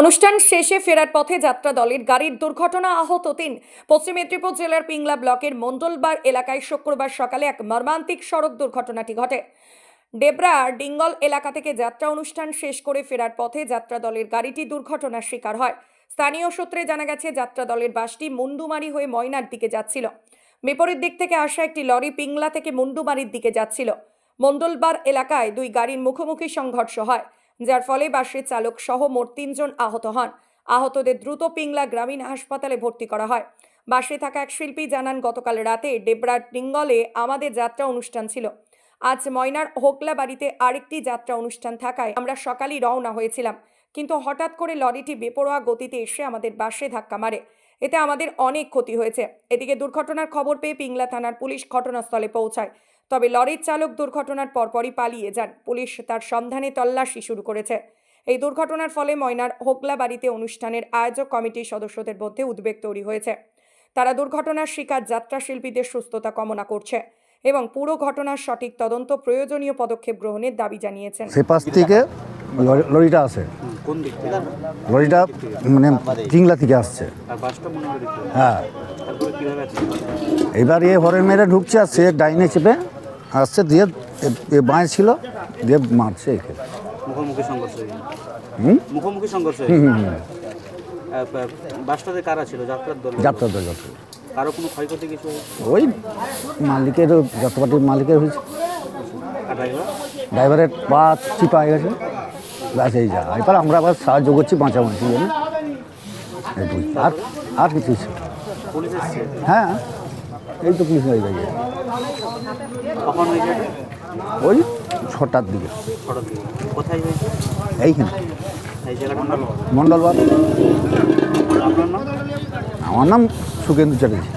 অনুষ্ঠান শেষে ফেরার পথে যাত্রা দলের গাড়ির দুর্ঘটনা আহত তিন। পশ্চিম মেদিনীপুর জেলার পিংলা ব্লকের মন্ডলবার এলাকায় শুক্রবার সকালে এক মর্মান্তিক সড়ক দুর্ঘটনাটি ঘটে। ডেবরা ডিঙ্গল এলাকা থেকে যাত্রা অনুষ্ঠান শেষ করে ফেরার পথে যাত্রা দলের গাড়িটি দুর্ঘটনার শিকার হয়। স্থানীয় সূত্রে জানা গেছে যাত্রা দলের বাসটি মুন্ডুমারি হয়ে ময়নার দিকে যাচ্ছিল। বিপরীত দিক থেকে আসা একটি লরি পিংলা থেকে মুন্ডুমারির দিকে যাচ্ছিল। মন্ডলবার এলাকায় দুই গাড়ির মুখোমুখি সংঘর্ষ হয়। যার ফলে বাসের চালক সহ মোট তিনজন আহত হন। আহতদের দ্রুত পিংলা গ্রামীণ হাসপাতালে ভর্তি করা হয়। বাসে থাকা এক শিল্পী জানান, গতকাল রাতে ডেবরার ডিঙ্গলে আমাদের যাত্রা অনুষ্ঠান ছিল। আজ ময়নার হোকলা বাড়িতে আরেকটি যাত্রা অনুষ্ঠান থাকায় আমরা সকালেই রওনা হয়েছিলাম। কিন্তু হঠাৎ করে লরিটি বেপরোয়া গতিতে এসে আমাদের বাসে ধাক্কা মারে। এতে আমাদের অনেক ক্ষতি হয়েছে। এদিকে দুর্ঘটনার খবর পেয়ে পিংলা থানার পুলিশ ঘটনাস্থলে পৌঁছায়। তবে লরির চালক দুর্ঘটনার পরপরই পালিয়ে যান। পুলিশ তার সন্ধানে তল্লাশি শুরু করেছে। এই দুর্ঘটনার ফলে ময়নার হোকলা বাড়িতে অনুষ্ঠানের আয়োজক কমিটির সদস্যদের মধ্যে উদ্বেগ তৈরি হয়েছে। তারা দুর্ঘটনার শিকার যাত্রা শিল্পীদের সুস্থতা কামনা করছে এবং পুরো ঘটনার সঠিক তদন্ত প্রয়োজনীয় পদক্ষেপ গ্রহণের দাবি জানিয়েছেন। সে পাশ থেকে লরিটা আসে কোন দিক থেকে? লরিটা মানে চিংলা থেকে আসছে। আর বাসটা হয় হ্যাঁ। আছে এবার এ হরেন মেরে ঢুকছে আর সে ডাইনে চেপে আসছে দিয়ে এ- বাঁয়ে ছিল দিয়ে মারছে একে। মুখোমুখি সংঘর্ষ হুম? মুখোমুখি সংঘর্ষ হুম হুম হুম। বাসটাতে কারা ছিল? যাত্রার দল যাত্রা দল যাত্রা কারও কোনো ক্ষয়ক্ষতি কিছু? ওই মালিকের যাত্রাপাটির মালিকের হয়েছে। ড্রাইভারের পা চিপা হয়ে গেছে। ব্যাস এই যা। এবার আমরা আবার সাহায্য করছি বাঁচাবাঁচি আর আর কিছু হ্যাঁ। এই তো পুলিশ হয়ে দাঁড়িয়ে? ওই ছটার দিকে। এইখানে। মন্ডলবাদ আমার নাম সুকেন্দু চ্যাটার্জি।